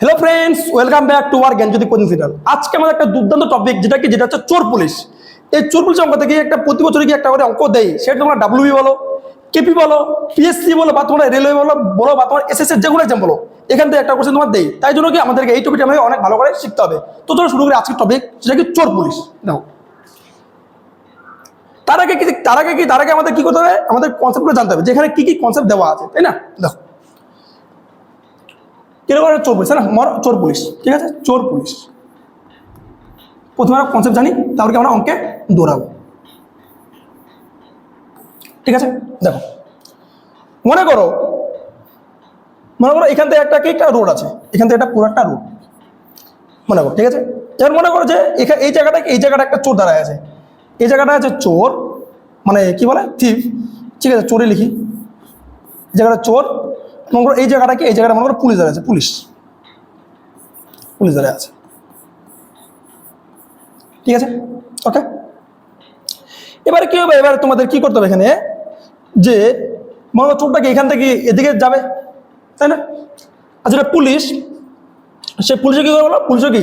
Hello friends welcome back to R Gyanjyoti coaching centre আজকে আমাদের একটা দুর্দান্ত টপিক যেটা কি? যেটা হচ্ছে চোর পুলিশ। এই চোর পুলিশ অঙ্ক থেকে একটা প্রতি বছরই কি একটা করে অঙ্ক দেয়? সেটা তোমরা ডাব্লিউবি বলো কেপি বলো পিএসসি বলো, বা তোমরা রেলওয়ে বলো বলো, বা তোমার এস এস এর যে কোনো এক্সাম বলো, এখান থেকে একটা কোশ্চেন তোমার দেয়। তাই জন্য কি আমাদেরকে এই টপিকটা আমাদের অনেক ভালো করে শিখতে হবে। তো চলো শুরু করি আজকের টপিক সেটা কি চোর পুলিশ? দেখো তার আগে কি, তার আগে কি, তার আগে আমাদের কি করতে হবে? আমাদের কনসেপ্টগুলো জানতে হবে যেখানে কি কি কনসেপ্ট দেওয়া আছে, তাই না? দেখো একটা চোর পুলিশ না মর চোর পুলিশ, ঠিক আছে? চোর পুলিশ। প্রথমে আমরা কনসেপ্ট জানি তারপরে আমরা অঙ্কে দৌড়াবো। ঠিক আছে? দেখো। মনে করো মনে করো এখান থেকে একটা কি, একটা রোড আছে। এখান থেকে একটা পুরো একটা রোড মনে করো, ঠিক আছে? এবার মনে করো যে এখানে এই জায়গাটা এই জায়গাটা একটা চোর দাঁড়ায় আছে। এই জায়গাটা আছে চোর মানে কি বলে? থিপ ঠিক আছে চোরে লিখি। জায়গাটা চোর মনে করো এই জায়গাটা কি এই জায়গাটা মনে করো পুলিশ দাঁড়িয়ে আছে পুলিশ। পুলিশ দাঁড়িয়ে আছে। ঠিক আছে? ওকে এবারে কি হবে? এবারে তোমাদের কি করতে হবে এখানে? যে মনে করো চোরটাকে এখান থেকে এদিকে যাবে, তাই না? আচ্ছা এটা পুলিশ, সে পুলিশে কী করে বলো পুলিশও কি?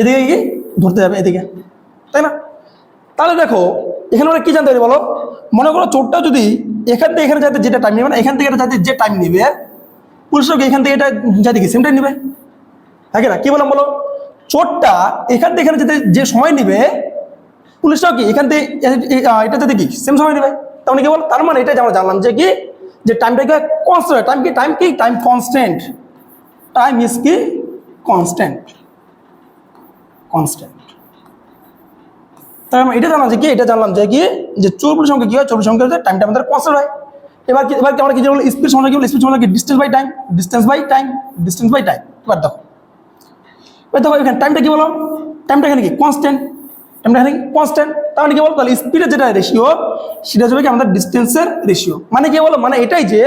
এদিকে কি ধরতে যাবে এদিকে, তাই না? তাহলে দেখো, এখানে ওরা কী জানতে পারি বলো? মনে করো চোরটা যদি এখান থেকে এখানে যাতে যেটা টাইম নেবে না, এখান থেকে এটা যাতে যে টাইম নেবে পুলিশও কি এখান থেকে এটা যাতে কি সেম টাইম নেবে? হ্যাঁ না? কী বললাম বলো? চোরটা এখান থেকে এখানে যে সময় নেবে পুলিশটাও কি, এখান থেকে এটা যাতে কি সেম সময় নেবে? মানে কি বল? তার মানে এটাই আমরা জানলাম যে কি, যে টাইমটা কি কনস্ট্যান্ট টাইম কি টাইম কি টাইম কনস্ট্যান্ট টাইম ইজ কি কনস্ট্যান্ট কনস্ট্যান্ট তাই আমরা এটা জানলাম যে কি? এটা জানলাম যে কি? যে চৌপুর সংখ্যা কি হয়? চৌপুর সংখ্যা হচ্ছে টাইমটা আমাদের কনস্ট্যান্ট হয়। এবার কি এবার আমরা কি বলি স্পিড সময় কি বলি? স্পিড সময় কি distance by time distance by time distance by time এবার দেখো। এবার দেখো এখানে টাইমটা কি বলো? টাইমটা এখানে কি? কনস্ট্যান্ট টাইমটা এখানে কি? কনস্ট্যান্ট মানে কি বলো? তাহলে স্পিডের যেটা রেশিও সেটা হবে কি আমাদের ডিস্টেন্সের রেশিও মানে কি বলো? মানে এটাই যে,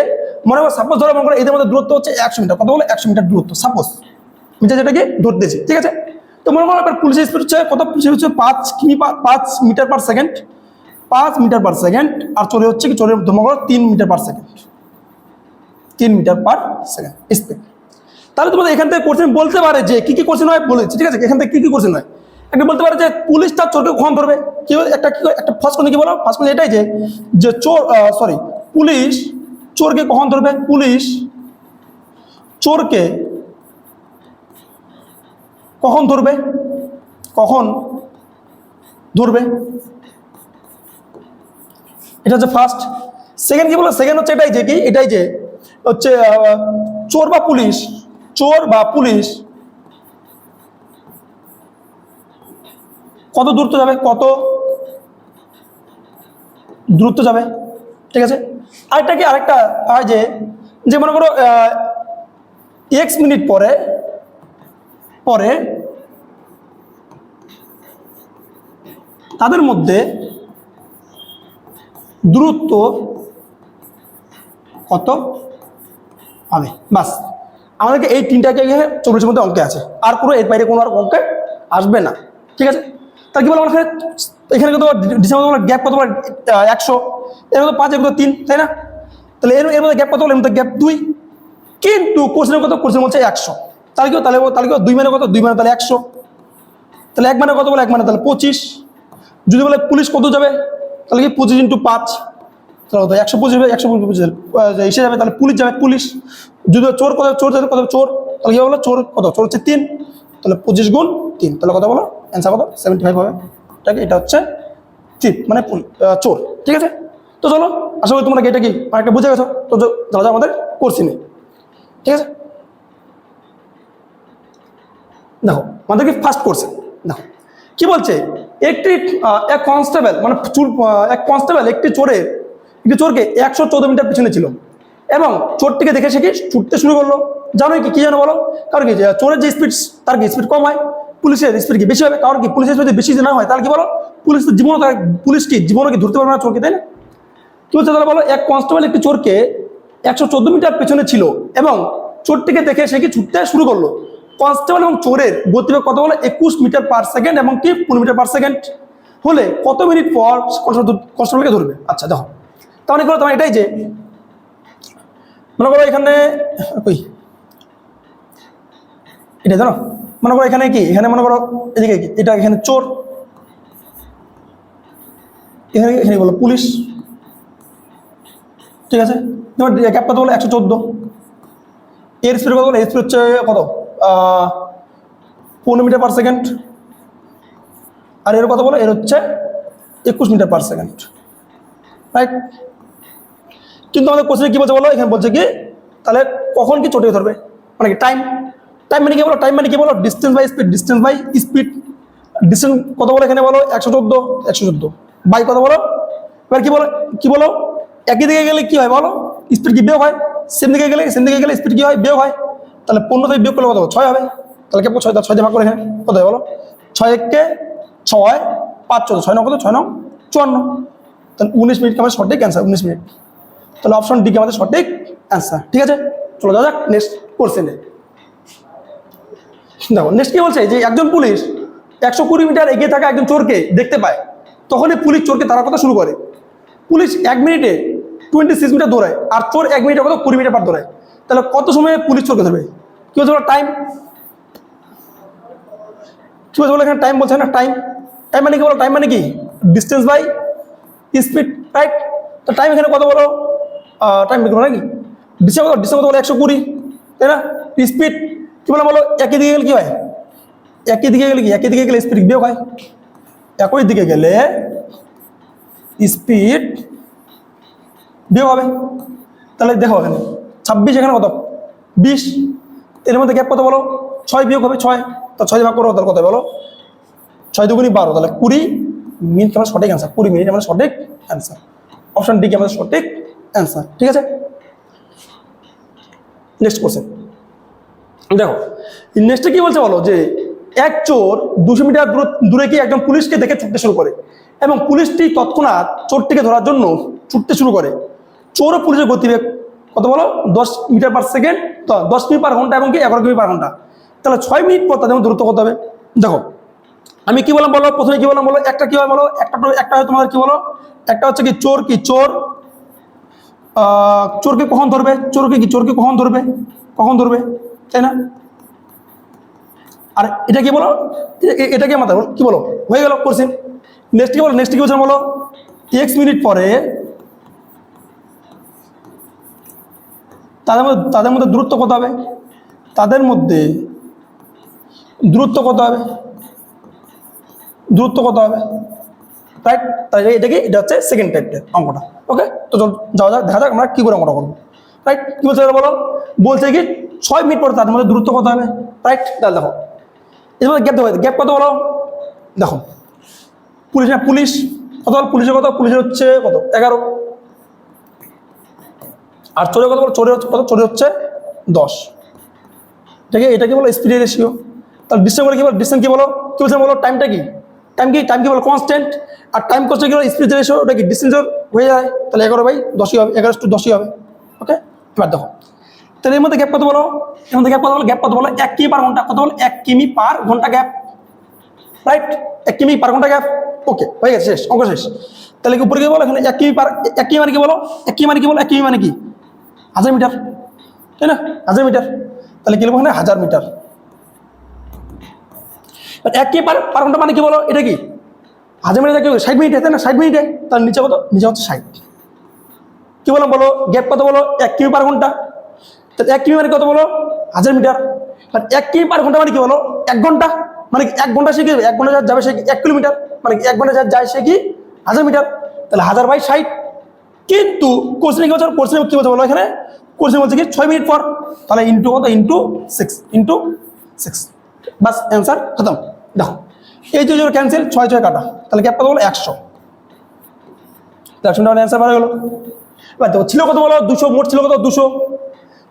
মনে করো সাপোজ ধরো মনে করো এদের মধ্যে দূরত্ব হচ্ছে একশো মিটার কত বলো? একশো মিটার দূরত্ব। সাপোজ মিটার যেটাকে ধরতেছি ঠিক আছে? তো মনে করো এবার পুলিশের স্পিড হচ্ছে কত পুলিশের হচ্ছে পাঁচ কিমি পাঁচ মিটার পার সেকেন্ড পাঁচ মিটার পার সেকেন্ড আর চলে হচ্ছে কি চলে মনে করো তিন মিটার পার সেকেন্ড তিন মিটার পার সেকেন্ড স্পিড তাহলে তোমাদের এখান থেকে কোশ্চেন বলতে পারে যে কি কি কোশ্চেন হয় বলেছি ঠিক আছে? এখান থেকে কি কি কোশ্চেন হয়? একটা বলতে পারে যে পুলিশ তার চোরকে কখন ধরবে? কি একটা কি, একটা ফার্স্ট কোন কি বলো? ফার্স্ট কোন এটাই যে যে চোর সরি পুলিশ চোরকে কখন ধরবে? পুলিশ চোরকে কখন ধরবে? কখন ধরবে? এটা হচ্ছে ফার্স্ট সেকেন্ড কি বলো? সেকেন্ড হচ্ছে এটাই যে কি? এটাই যে হচ্ছে চোর বা পুলিশ? চোর বা পুলিশ? কত দূরত্ব যাবে? কত দূরত্ব যাবে? ঠিক আছে? আরেকটা কি? আরেকটা হয় যে মনে করো এক্স মিনিট পরে পরে তাদের মধ্যে দূরত্ব কত? হবে বাস, আমাদেরকে এই তিনটাকে চব্বিশের মধ্যে অঙ্কে আছে। আর কোনো এর বাইরে কোনো আর অঙ্কে আসবে না। ঠিক আছে? তার কি বলো আমার এখানে? এখানে কত ডিসেম্বর তোমার গ্যাপ কত বলো? একশো। এর মধ্যে পাঁচ, এর মধ্যে তিন, তাই না? তাহলে এর এর মধ্যে গ্যাপ কত বলো? এর মধ্যে গ্যাপ দুই। কিন্তু কোশ্চেনের কত কোশ্চেন বলছে একশো। তাহলে কেউ তাহলে তাহলে কেউ দুই মানে কত? দুই মানে তাহলে একশো। তাহলে এক মানে কত বলে? এক মানে তাহলে পঁচিশ। যদি বলে পুলিশ কত যাবে? তাহলে কি পঁচিশ ইন্টু পাঁচ। তাহলে কত? একশো পঁচিশ একশো পঁচিশ এসে যাবে, তাহলে পুলিশ যাবে, পুলিশ। যদি চোর কত, চোর যাবে, কত? চোর। তাহলে কি বলো? চোর কত? চোর হচ্ছে তিন। তাহলে পঁচিশ গুণ তিন। তাহলে কত বলো? অ্যান্সার কত? সেভেন্টি ফাইভ হবে। ঠিক এটা হচ্ছে চিপ মানে চোর। ঠিক আছে? তো চলো করি তোমরা এটা কি অনেকটা বুঝে গেছো। তো যারা আমাদের নেই ঠিক আছে? দেখো, আমাদেরকে ফার্স্ট কোর্সে দেখো। কি বলছে? একটি এক কনস্টেবল মানে চোর এক কনস্টেবল একটি চোরের একটি চোরকে একশো চোদ্দ মিটার পিছনে ছিল। এবং চোরটিকে দেখে সে কি ছুটতে শুরু করল? জানোই কি কি জানো বলো? কারণ কি চোরের যে স্পিড তার কি স্পিড কম হয়? পুলিশের স্পিড কি বেশি হবে? কারণ কি, পুলিশের যদি বেশি না হয়, তাহলে কি বলো? পুলিশ জীবনও তার, পুলিশ কি জীবনও কি ধরতে পারবে না চোরকে, তাই না? কি বলছে তাহলে বলো? এক কনস্টেবল একটি চোরকে একশো চোদ্দ মিটার পেছনে ছিল এবং চোরটিকে দেখে সে কি ছুটতে শুরু করল? কনস্টেবল এবং চোরের গতিবেগ কত বলো একুশ মিটার পার সেকেন্ড এবং কি? পনেরো মিটার পার সেকেন্ড হলে কত মিনিট পর কনস্টেবল কনস্টেবলকে ধরবে? আচ্ছা দেখো। তাহলে কি বলো তোমার এটাই যে, মনে করো এখানে, কই? এটা জানো? মনে করো এখানে কি? এখানে মনে করো এদিকে কি? এটা এখানে চোর। এখানে এখানে বলো? পুলিশ। ঠিক আছে? তোমার ক্যাপ কত বলো একশো চোদ্দ। এর স্পিড কত বলো এর স্পিড হচ্ছে কত? পনেরো মিটার পার সেকেন্ড আর এর কথা বলো, এর হচ্ছে একুশ মিটার পার সেকেন্ড রাইট কিন্তু আমাদের কোশ্চেনে কী বলছে বলো? এখানে বলছে কি, তাহলে কখন কি চটে ধরবে? মানে কি টাইম টাইম মানে কি বলো? টাইম মানে কি বলো? Distance by speed distance by speed distance কত বলো এখানে বলো? একশো চোদ্দ একশো চোদ্দ। বাই কত বলো? এবার কি বলো কি বলো? একই দিকে গেলে কি হয় বলো? স্পিড কি বিয়োগ হয়? সেম দিকে গেলে সেম দিকে গেলে স্পিড কি হয়? বিয়োগ হয়। তাহলে পনেরো থেকে বিয়োগ করলে কত? ছয় হবে। তাহলে কেমন ছয় ছয় দিয়ে ভাগ করে এখানে কত হয় বলো? ছয় এককে ছয়, পাঁচ চোদ্দ, ছয় নয় কত? ছয় নয় চুয়ান্ন। তাহলে উনিশ মিনিট আমাদের সঠিক অ্যান্সার উনিশ মিনিট। তাহলে অপশন ডি কে আমাদের সঠিক অ্যান্সার ঠিক আছে? চলো যাওয়া যাক নেক্সট কোশ্চেনে দেখো নেক্সট কি বলছে যে একজন পুলিশ একশো কুড়ি মিটার এগিয়ে থাকা একজন চোরকে দেখতে পায়। তখনই পুলিশ চোরকে তারা কথা শুরু করে। পুলিশ এক মিনিটে টোয়েন্টি সিক্স মিটার দৌড়ায়, আর চোর এক মিনিটে কত কুড়ি মিটার পার দৌড়ায়। তাহলে কত সময়ে পুলিশ চোরকে ধরবে? কি বলছে টাইম কি বলছে বলো এখানে টাইম বলছে, না টাইম টাইম মানে কি বলো? টাইম মানে কি? ডিস্টেন্স বাই স্পিড রাইট তো টাইম এখানে কত বলো? টাইম করো নাকি? ডিসেম্বর ডিসেম্বর বলো? একশো কুড়ি, তাই না? স্পিড কী বলে বলো? একই দিকে গেলে কী হয়? একই দিকে গেলে কি? একই দিকে গেলে স্পিড বিয়োগ হয়। একই দিকে গেলে স্পিড বিয়োগ হবে। তাহলে দেখো এখানে। ছাব্বিশ এখানে কত? বিশ। এর মধ্যে গ্যাপ কত বলো? ছয় বিয়োগ হবে ছয়। তা ছয় ভাগ করো, তাহলে কত বলো? ছয় দুগুনি বারো, তাহলে কুড়ি। মিনিট আমার সঠিক অ্যান্সার কুড়ি মিনিট আমার সঠিক অ্যান্সার অপশান ডি কি আমাদের সঠিক অ্যান্সার ঠিক আছে? নেক্সট কোশ্চেন দেখো নেক্সটে কি বলছে বলো? যে এক চোর দুশো মিটার দূর গিয়ে একজন পুলিশকে দেখে ছুটতে শুরু করে এবং পুলিশটি তৎক্ষণাৎ চোরটিকে ধরার জন্য ছুটতে শুরু করে। চোর পুলিশের গতিবেগ কত বলো? দশ মিটার পার সেকেন্ড তো দশ মিনিট পার ঘণ্টা এবং কি? এগারো কিমি পার ঘণ্টা। তাহলে ছয় মিনিট পর তাদের দূরত্ব কত হবে? দেখো, আমি কি বললাম বলো? প্রথমে কি বললাম বলো? একটা কি হয় বলো? একটা একটা হয় তোমাদের কি বলো? একটা হচ্ছে কি চোর কি চোর? চোরকে কখন ধরবে? চোরকে কি চোরকে কখন ধরবে? কখন ধরবে? তাই না? আর এটা কি বলো? এটা কি মাথা কি বলো? হয়ে গেল কোশ্চেন নেক্সট কি বলো? নেক্সট কি বলছেন বলো? এক্স মিনিট পরে তাদের মধ্যে তাদের মধ্যে দূরত্ব কত হবে? তাদের মধ্যে দূরত্ব কত হবে? দূরত্ব কত হবে? রাইট তাহলে এটা কি এটা হচ্ছে সেকেন্ড টাইপের অঙ্কটা। ওকে তো যাওয়া যাক, দেখা যাক আমরা কী করে অঙ্কটা করব। রাইট কী বলছে বলো? বলছে কি, ছয় মিনিট পরে তাদের মধ্যে দূরত্ব কত হবে? রাইট তাহলে দেখো। এর মধ্যে গ্যাপ দেবো গ্যাপ কত বলো? দেখো। পুলিশ না, পুলিশ? কত পুলিশের কত? পুলিশের হচ্ছে কত? এগারো। আর চোরের কত বলো চোরের হচ্ছে কত? চোরের হচ্ছে দশ। ঠিক আছে এটা কি বলো স্পিডের রেশিও তাহলে ডিস্টেন্স বলে কি বলো? ডিস্টেন্স কি বলো? কি বলো? টাইমটা কি? টাইম কি? টাইম কি বলো? কনস্ট্যান্ট আর টাইম কনস্ট্যান্ট কি বলো? স্পিড রেশিও ওটা কি? ডিস্টেন্স হয়ে যায়, তাহলে এগারো বাই দশই হবে। এগারো টু দশই হবে। ওকে এবার দেখো। তাহলে এর মধ্যে গ্যাপ কত বলো? এর মধ্যে গ্যাপ কত বলো? গ্যাপ কত বলো? এক কিমি পার ঘণ্টা। কত বলো? এক কিমি পার ঘণ্টা গ্যাপ রাইট এক কিমি পার ঘণ্টা গ্যাপ ওকে হয়ে গেছে, শেষ। অঙ্ক শেষ। তাহলে কি উপরে কি বলো? এখানে এক কিমি পার এক কিমি মানে কি বলো? এক কিমি মানে কি বলো? এক কিমি মানে কি? হাজার মিটার, তাই না? হাজার মিটার। তাহলে কি লিখব এখানে হাজার মিটার। এক পার পার ঘণ্টা মানে কি বলো? এটা কি? হাজার মিটার কি ষাট মিনিটে, তাই না? ষাট মিনিটে। তার নিচে কত? নিচে হচ্ছে ষাট। কি বললাম বলো? গ্যাপ কত বলো? এক কিমি পার ঘণ্টা। তাহলে এক কিমি মানে কত বলো? হাজার মিটার। আর এক কিমি পার ঘণ্টা মানে কি বলো? এক ঘণ্টা। মানে এক ঘণ্টা সে কি এক ঘণ্টা যাবে সে কি এক কিলোমিটার। মানে এক ঘণ্টা যায় সে কি হাজার মিটার। তাহলে হাজার বাই ষাট। কিন্তু কোশ্চেন কি বলছে? কোশ্চেন কি বলছে বলো এখানে? কোশ্চেন বলছে কি, ছয় মিনিট পর। তাহলে ইন্টু কত? ইন্টু সিক্স ইন্টু সিক্স বাস অ্যান্সার খতম। দেখো, এই যে ক্যান্সেল ছয় ছয় কাটা। তাহলে গ্যাপ কত বলো? একশো। একশো টাকা অ্যান্সার হয়ে গেলো। এবার দেখো, ছিল কত বলো? দুশো, মোট ছিল কত? দুশো।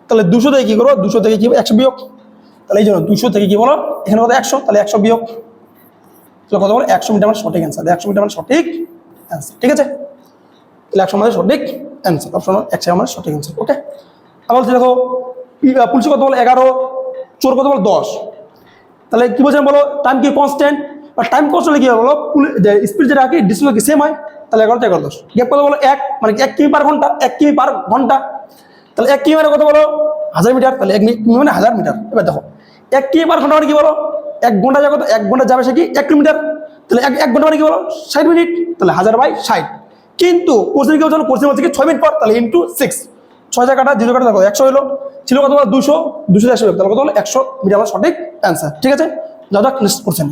তাহলে দুশো থেকে কী করব? দুশো থেকে কী, একশো বিয়োগ। তাহলে এই জন্য দুশো থেকে কী বলো? এখানে কত? একশো। তাহলে একশো বিয়োগ। তাহলে কত বলো? একশো মিটার মানে সঠিক অ্যান্সার একশো মিটার মানে সঠিক অ্যান্সার ঠিক আছে? তাহলে একশো আমাদের সঠিক অ্যান্সার অপশন একশো আমাদের সঠিক অ্যান্সার ওকে আবার বলছি দেখো পুলিশ কত বলো এগারো, চোর কত বলো দশ। তাহলে কি বলছেন বলো টাইম কি কনস্ট্যান্ট আর টাইম কনস্ট্যান্ট কি বলো স্পিড যেটা কি ডিসপ্লে কি সেম হয়? তাহলে এগারোটা এগারো দশ। গ্যাপ কত বলো এক মানে এক কিমি পার ঘণ্টা, এক কিমি পার ঘণ্টা। তাহলে এক কিমি মানে কত বলো, হাজার মিটার, তাহলে এক মি- মানে হাজার মিটার। এবার দেখো, এক কি পার ঘণ্টা মানে কি বলো, এক ঘণ্টা যাবে এক ঘণ্টা যাবে সে কি, এক কিলোমিটার। তাহলে এক এক ঘণ্টা মানে কি বলো, ষাট মিনিট, তাহলে হাজার বাই ষাট। কিন্তু কোশ্চেন কেউ জানো কোশ্চেন হচ্ছে কি ছয় মিনিট পর, তাহলে ইন্টু সিক্স ছয় জায়গাটা দুশো কাটা, দেখো, একশো হলো ছিল কত দুশো। দুশো একশো তাহলে কত হলো? একশো। মিটার সঠিক অ্যান্সার ঠিক আছে? যা যাক নেক্সট কোশ্চেন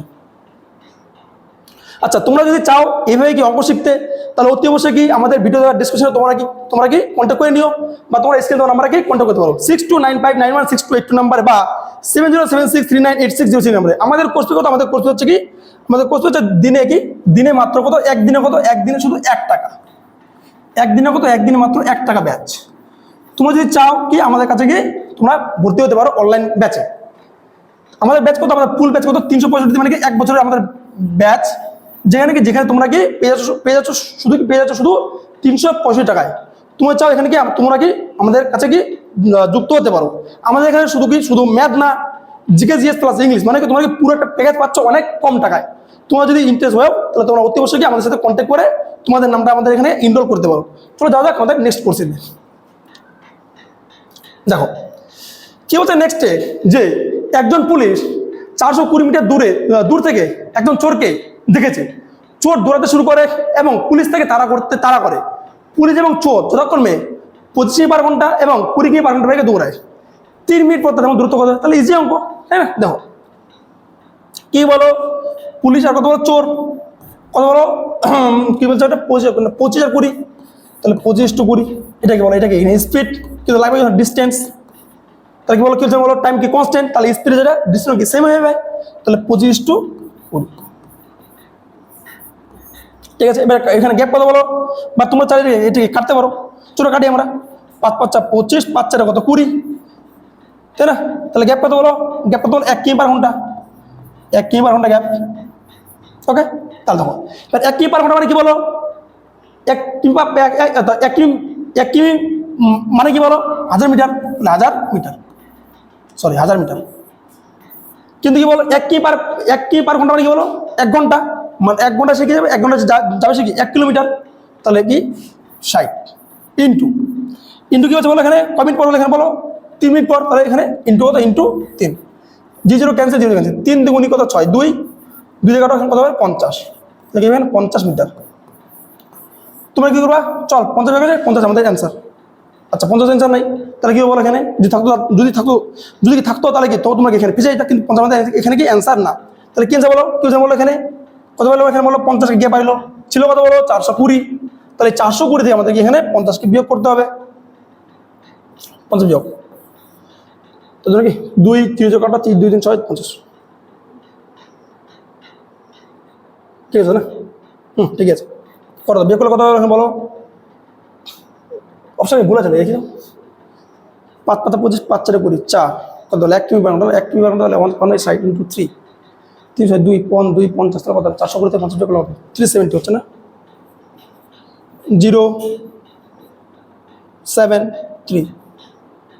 আচ্ছা তোমরা যদি চাও এইভাবে কি অঙ্ক শিখতে, তাহলে অতি অবশ্যই কি আমাদের ভিডিও দেওয়ার ডিসক্রিপশনে তোমরা কি তোমরা কি কন্ট্যাক্ট করে নিও বা তোমরা স্ক্রিন দেওয়া নাম্বারে কি কন্ট্যাক্ট করতে পারো। Six two nine five nine one six two eight two নাম্বারে বা seven zero seven six three nine eight six zero three নাম্বারে আমাদের কোর্স ফি কত? আমাদের কোর্সটি হচ্ছে কি, আমাদের কোর্স হচ্ছে দিনে কি, দিনে মাত্র কত? একদিনে কত? একদিনে শুধু এক টাকা। একদিনে কত? একদিনে মাত্র এক টাকা ব্যাচ। তোমরা যদি চাও কি, আমাদের কাছে গিয়ে তোমরা ভর্তি হতে পারো অনলাইন ব্যাচে আমাদের ব্যাচ কত? আমাদের ফুল ব্যাচ কত? তিনশো পঁয়ষট্টি মানে কি এক বছরের আমাদের ব্যাচ যেখানে কি যেখানে তোমরা কি পেয়ে যাচ্ছ পেয়ে যাচ্ছ, শুধু কি পেয়ে যাচ্ছ শুধু তিনশো পঁয়ষট্টি টাকায়। তোমরা চাও এখানে কি তোমরা কি আমাদের কাছে কি যুক্ত হতে পারো। আমাদের এখানে শুধু কি, শুধু ম্যাথ না জিকে জিএস প্লাস ইংলিশ মানে কি তোমরা কি পুরো একটা প্যাকেজ পাচ্ছ অনেক কম টাকায়। তোমরা যদি ইন্টারেস্ট হও তাহলে তোমরা অতি অবশ্যই আমাদের সাথে কন্ট্যাক্ট করে তোমাদের নামটা আমাদের এখানে ইনরোল করতে পারো। চলো যাওয়া যাক আমাদের নেক্সট কোর্সে দেখো, কি বলছে নেক্সটে যে একজন পুলিশ চারশো কুড়ি মিটার দূরে দূর থেকে একজন চোরকে দেখেছে। চোর দৌড়াতে শুরু করে এবং পুলিশ থেকে তাড়া করতে তাড়া করে। পুলিশ এবং চোর যথাক্রমে পঁচিশ পার ঘণ্টা এবং কুড়ি মিনিট পার ঘণ্টা দৌড়ায়। তিন মিনিট পর তাদের মধ্যে দূরত্ব কত? তাহলে ইজি অঙ্ক, তাই না? দেখো। কি বলো? পুলিশ আর কত বলো? চোর। কত বলো? কি বলছে ওটা? পঁচিশ পঁচিশ আর কুড়ি। তাহলে পঁচিশ টু কুড়ি। এটাকে বলো, এটাকে স্পিড কিন্তু লাগবে ডিস্টেন্স তাহলে কি বলো কি বলো? টাইম কি কনস্ট্যান্ট তাহলে স্পিড যেটা ডিস্টেন্স কি সেম হয়ে যাবে। তাহলে পঁচিশ টু কুড়ি ঠিক আছে? এবার এখানে গ্যাপ কত বলো? বা তোমরা চাইলে এটিকে কাটতে পারো। চলো কাটি আমরা। পাঁচ পাঁচ, চার, পঁচিশ, পাঁচ, চারে কত? কুড়ি। তাই না? তাহলে গ্যাপ কত বলো? গ্যাপ কত বলো? এক কিমি পার ঘণ্টা। এক কিমি পার ঘণ্টা গ্যাপ ওকে তাহলে দেখো। এবার এক কিমি পার ঘণ্টা মানে কি বলো? এক কিমি এক- কিমি, এক কিমি মানে কি বলো? হাজার মিটার। হাজার মিটার। সরি হাজার মিটার। কিন্তু কি বলো, এক কি পার, এক কি পার ঘণ্টা মানে কি বলো? এক ঘণ্টা। মানে এক ঘণ্টা শিখে যাবে? এক ঘণ্টা যাবে শিখি এক কিলোমিটার। তাহলে কি? ষাট। ইন্টু। ইন্টু কি হচ্ছে বলো এখানে? ক মিনিট পর এখানে বলো। তিন মিনিট পর, তাহলে এখানে ইন্টু কত? ইন্টু তিন। জি জিরো ক্যান্সেল জিরো ক্যান্সেল তিন দুগুণি কত? ছয়। দুই। দুই জায়গাটা কত হবে? পঞ্চাশ। তাহলে কি পঞ্চাশ মিটার। তোমরা কি করবা? চল, পঞ্চাশ হয়ে গেছে, পঞ্চাশ আমাদের অ্যান্সার আচ্ছা পঞ্চাশ অ্যান্সার নাই, তাহলে কি বলো এখানে? যদি থাকতো যদি থাকতো যদি থাকতো, তাহলে কি? তো তোমাকে এখানে পিছিয়ে কিন্তু পঞ্চাশ এখানে কি অ্যান্সার না। তাহলে কি বলো? কি বলো এখানে? কত বলো এখানে বলো পঞ্চাশকে গিয়ে পাইলো। ছিল কত বলো? চারশো কুড়ি। তাহলে চারশো কুড়ি থেকে আমাদেরকে এখানে পঞ্চাশকে বিয়োগ করতে হবে। পঞ্চাশ বিয়োগ। তো ধরো কি? দুই তিরিশ কাটা তিন, দুই, তিন, ছয়, পঞ্চাশ। ঠিক আছে না? হুম, ঠিক আছে। কত বিয়োগ করলে কত হবে বলো? অপশন ভুলে যাবে দেখি। পাঁচ পাতা পঁচিশ, পাঁচ চারে কুড়ি, চার। কত হলো? এক কিমি বারো এক কিমি বারো তাহলে one one side into three তিন ছয় দুই, পন দুই, পঞ্চাশ, তাহলে কত চারশো কুড়িতে পঞ্চাশ টাকা হবে? থ্রি সেভেন্টি হচ্ছে না? জিরো সেভেন থ্রি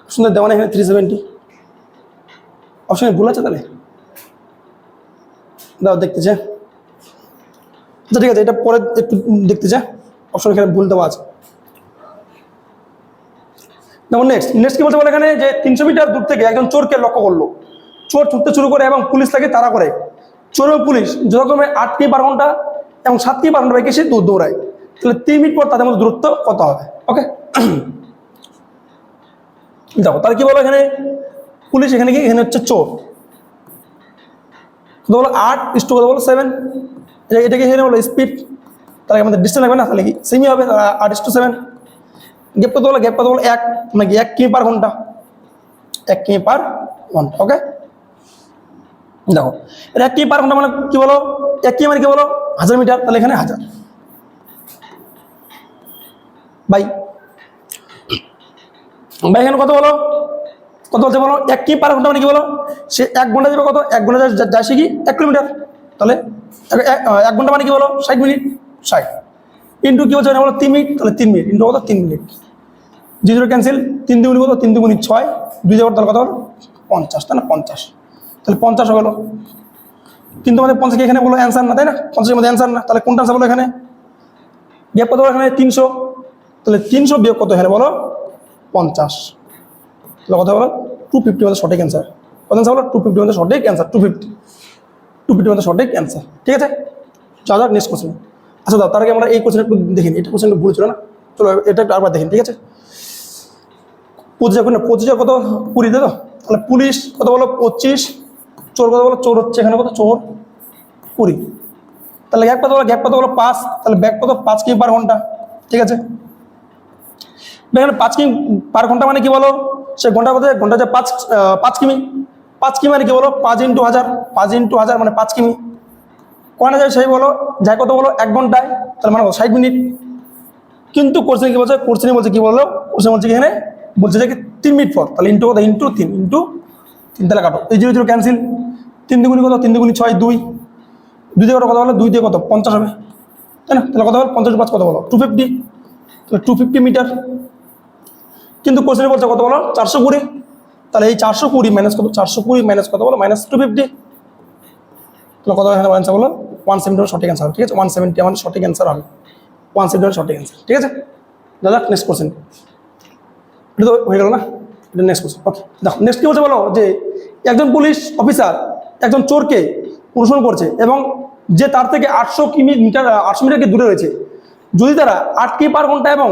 সুন্দর, দেওয়া এখানে থ্রি সেভেন্টি অপশনে ভুল আছে তাহলে? দাও, দেখতে চা আচ্ছা ঠিক আছে, এটা পরে একটু দেখতে চাই অপশন এখানে ভুল দেওয়া আছে। যেমন নেক্সট নেক্সট কি বলতে পারে এখানে? যে তিনশো মিটার দূর থেকে একজন চোরকে লক্ষ্য করল। চোর ছুটতে শুরু করে এবং পুলিশ তাকে তাড়া করে। চোর এবং পুলিশ যথাক্রমে আট কি বারো ঘণ্টা এবং সাত কি বারো ঘণ্টা বাইকে সে দৌড় দৌড়ায়। তাহলে তিন মিনিট পর তাদের মধ্যে দূরত্ব কত হবে? ওকে দেখো, তাহলে কি বলো এখানে? পুলিশ এখানে কি? এখানে হচ্ছে চোর। কত বলো? আট ইস্টু কত বলো? সেভেন এটাকে এখানে বলো স্পিড তাহলে আমাদের ডিস্টেন্স লাগবে না? তাহলে কি? সেমই হবে, তাহলে আট ইস্টু সেভেন গ্যাপ কত বলো গ্যাপ কত বলো এক মানে কি এক কিমি পার ঘণ্টা। এক কিমি পার ঘণ্টা ওকে দেখো এটা এক কিমি পার ঘণ্টা মানে কি বলো? এক কিমি মানে কি বলো? হাজার মিটার, তাহলে এখানে হাজার। বাই ভাই, এখানে কত বলো? কত বলছে বলো? এক কি পার ঘণ্টা মানে কি বলো? সে এক ঘণ্টা যাবে কত? এক ঘণ্টা যায় সে কি? এক কিলোমিটার। তাহলে এক- ঘণ্টা মানে কি বলো? ষাট মিনিট, ষাট। ইন্টু কি বলছে? এখানে বলো তিন মিনিট, তাহলে তিন মিনিট। ইন্টু কত? তিন মিনিট। জিরো ক্যান্সেল তিন দুগুণি কত তিন দুগুণি ছয়, দুই যাবার তাহলে কত হলো? পঞ্চাশ, তাই না? পঞ্চাশ। তাহলে পঞ্চাশ হয়ে গেলো কিন্তু আমাদের পঞ্চাশ এখানে বলো অ্যান্সার না, তাই না? পঞ্চাশের মধ্যে অ্যান্সার না। তাহলে কোনটা অ্যান্সার বলো এখানে? গ্যাপ কত এখানে? তিনশো। তাহলে তিনশো বিয়োগ কত এখানে বলো? পঞ্চাশ। তাহলে কথা বলো টু ফিফটি মধ্যে সঠিক অ্যান্সার কত অ্যান্সার বলো? টু ফিফটি মধ্যে সঠিক answer two fifty two fifty মধ্যে সঠিক অ্যান্সার ঠিক আছে? যা যাক নেক্সট কোশ্চেন আচ্ছা দাও, তার আগে আমরা এই কোশ্চেন একটু দেখিনি এটা কোশ্চেন ভুল ছিল না। চলো, এটা একটু আবার দেখেন ঠিক আছে? পঁচিশ পঁচিশ কত? কুড়ি তো? তাহলে পুলিশ কত বলো? পঁচিশ। চোর কত বলো? চোর হচ্ছে এখানে কত? চোর। কুড়ি। তাহলে গ্যাপ কত বলো? গ্যাপ কত বলো? পাঁচ। তাহলে ব্যাগ কত? পাঁচ কিমি পার ঘণ্টা। ঠিক আছে? এখানে পাঁচ কিমি পার ঘণ্টা মানে কি বলো? সে ঘণ্টা কত? ঘণ্টা যে পাঁচ পাঁচ কিমি। পাঁচ কিমি মানে কি বলো? পাঁচ ইন্টু হাজার। পাঁচ ইন্টু হাজার মানে পাঁচ কিমি। কোয়ানে যায় সেই বলো? যায় কত বলো? এক ঘন্টায়। তাহলে মানে ষাট মিনিট। কিন্তু কোর্সে কি বলছে? কোর্সে বলছে কি বলল কোর্সে বলছে কি এখানে? বলছে যে তিন মিনিট পর, তাহলে ইন্টু কত? ইন্টু তিন ইন্টু তিন, তাহলে কাটো। এই জিরো জিরো ক্যান্সেল তিন দুগুনি কত? তিন দুগুনি ছয়, দুই। দুই দিয়ে কত বলো? দুই দিয়ে কত? পঞ্চাশ হবে। তাই না? তাহলে কত বলো? পঞ্চাশ পাঁচ কত বলো? টু ফিফটি তাহলে টু ফিফটি মিটার কিন্তু কোশ্চেনে বলছে কত বলো? চারশো কুড়ি। তাহলে এই চারশো কুড়ি মাইনাস কত? চারশো কুড়ি মাইনাস কত বলো? মাইনাস টু ফিফটি তাহলে কত এখানে? অ্যান্সার বলো। ওয়ান সেভেন্টি সঠিক অ্যান্সার ঠিক আছে? ওয়ান সেভেন্টি আমার সঠিক অ্যান্সার হবে। ওয়ান সেভেন্টি সঠিক অ্যান্সার ঠিক আছে? দাদা নেক্সট কোশ্চেন এটা তো হয়ে গেল না? এটা নেক্সট কোশ্চেন ওকে দেখো নেক্সট কি বলছে বলো? যে একজন পুলিশ অফিসার একজন চোরকে অনুসরণ করছে এবং যে তার থেকে আটশো কিমি মিটার আটশো মিটারকে দূরে রয়েছে, যদি তারা আট কি পার ঘণ্টা এবং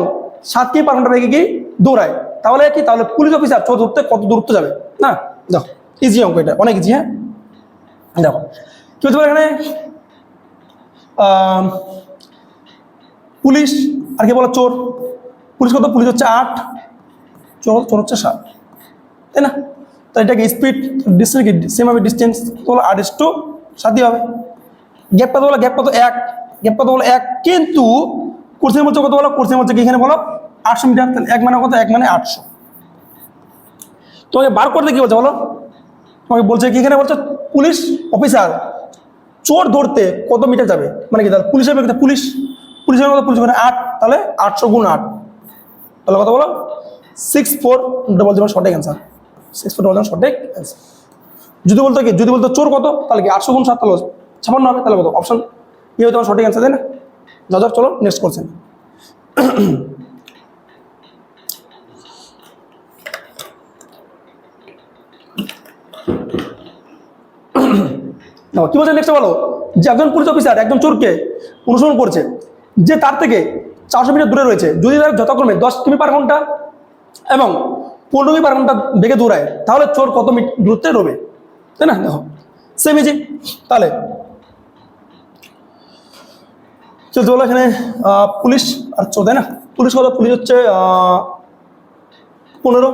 সাত কি পার ঘণ্টা রেখে কি দৌড়ায়, তাহলে কি তাহলে পুলিশ অফিসার চোর ধরতে কত দূরত্ব যাবে? না? দেখো ইজি অঙ্ক এটা, অনেক ইজি হ্যাঁ? দেখো, কি হচ্ছে বলো এখানে? পুলিশ আর কি বলো? চোর। পুলিশ কত? পুলিশ হচ্ছে আট। চোর হচ্ছে সাত। তাই না? তো এটাকে স্পিড ডিস্টেন্স কি সেম হবে ডিস্টেন্স বলো আর টু সাতই হবে। গ্যাপ কত বলো? গ্যাপ কত? এক। গ্যাপ কত বলো? এক। কিন্তু কোর্সের মধ্যে কত বলো? কোর্সের মধ্যে কি এখানে বলো? আটশো মিটার। তাহলে এক মানে কত? এক মানে আটশো। তোমাকে বার করতে কি বলছে বলো? তোমাকে বলছে কি এখানে বলছে? পুলিশ অফিসার চোর ধরতে কত মিটার যাবে? মানে কি, তাহলে পুলিশের ব্যাপারে পুলিশ। পুলিশের কত? পুলিশ মানে আট। তাহলে আটশো গুণ আট। তাহলে কত বলো? সিক্স ফোর ডবল জিরো সঠিক answer six four double zero সঠিক অ্যান্সার যদি বলতো কি যদি বলতো চোর কত তাহলে কি আটশো গুণ সাত তাহলে ছাপান্ন হবে তাহলে কত? অপশন ইয়ে হতো আমার সঠিক অ্যান্সার তাই না? যা চলো নেক্সট দেখো, কি বলছে নেক্সট বলো? যে একজন পুলিশ অফিসার একজন চোরকে অনুসরণ করছে যে তার থেকে চারশো মিটার দূরে রয়েছে। যদি তার যথাক্রমে দশ কিমি পার ঘণ্টা এবং পনেরো কিমি পার ঘণ্টা বেগে দৌড়ায়, তাহলে চোর কত মিটার দূরত্বে রবে? তাই না? দেখো সেম ইজি তাহলে চলছে বলো এখানে পুলিশ আর চোর, তাই না? পুলিশ কত? পুলিশ হচ্ছে পনেরো,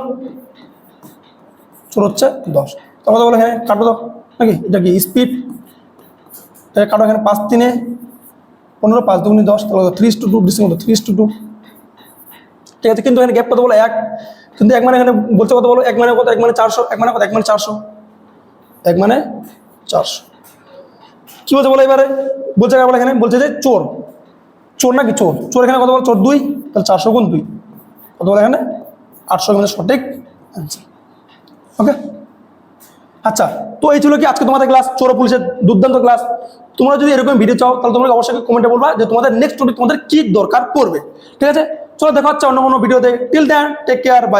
চোর হচ্ছে দশ। তো কথা বলো এখানে? কাটো তো, নাকি? এটা কি স্পিড কাটো এখানে পাঁচ তিনে, পনেরো পাঁচ দুগুনি দশ, তাহলে থ্রি টু টু মতো থ্রি টু টু। ঠিক আছে, কিন্তু এখানে গ্যাপ কত বলো? এক। কিন্তু এক মানে এখানে বলছে কত বলো? এক মানে কত? এক মানে চারশো। এক মানে কত? এক মানে চারশো। এক মানে চারশো। কি বলছে বলো এবারে? বলছে বলো এখানে? বলছে যে চোর। চোর নাকি চোর? চোর এখানে কত বলো? চোর দুই। তাহলে চারশো গুণ দুই। কত বলো এখানে? আটশো মানে সঠিক অ্যান্সার ওকে আচ্ছা তো এই ছিল কি? আজকে তোমাদের ক্লাস চোর পুলিশের দুর্দান্ত ক্লাস তোমরা যদি এরকম ভিডিও চাও, তাহলে তোমরা অবশ্যই কমেন্টে বলবা যে তোমাদের নেক্সট টপিক তোমাদের কি দরকার পড়বে। ঠিক আছে? চলো দেখা হচ্ছে অন্য কোনো ভিডিওতে till then take care bye